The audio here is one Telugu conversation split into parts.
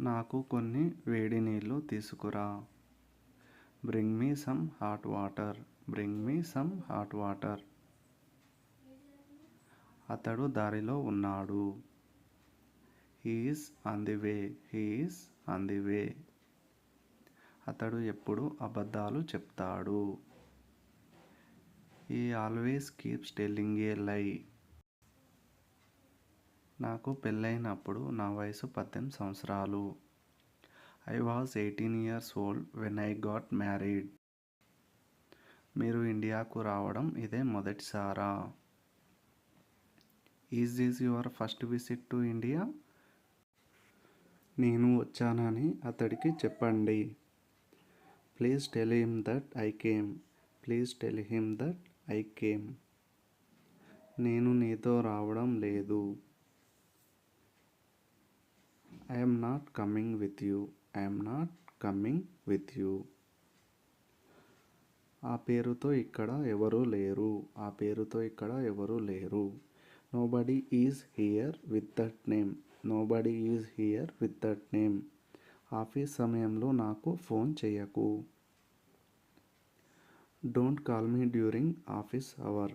నాకు కొన్ని వేడి నీళ్ళు తీసుకురా. Bring me some hot water bring me some hot water. అతడు దారిలో ఉన్నాడు. He's on the way he's on the way. అతడు ఎప్పుడు అబద్ధాలు చెప్తాడు. ఈ ఆల్వేస్ కీప్స్ టెల్లింగ్ ఏ లై. నాకు పెళ్ళైనప్పుడు నా వయసు పద్దెనిమిది సంవత్సరాలు. I was eighteen years old when I got married మీరు ఇండియాకు రావడం ఇదే మొదటిసారా? Is this your first visit to India నేను వచ్చానని అతడికి చెప్పండి. Please tell him that I came please tell him that I came నేను నీతో రావడం లేదు. I'm not coming with you I'm not coming with you ఆ పేరుతో ఇక్కడ ఎవరూ లేరు. ఆ పేరుతో ఇక్కడ ఎవరూ లేరు. Nobody is here with that name nobody is here with that name office సమయంలో నాకు ఫోన్ చేయకు. Don't call me during office hour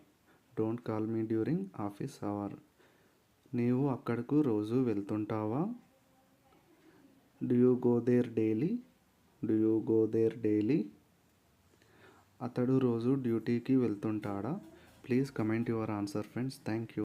don't call me during office hour నీవు అక్కడకు రోజు వెళ్తుంటావా? Do you go there daily do you go there daily అతడు రోజు డ్యూటీకి వెళ్తుంటాడా? Please comment your answer friends thank you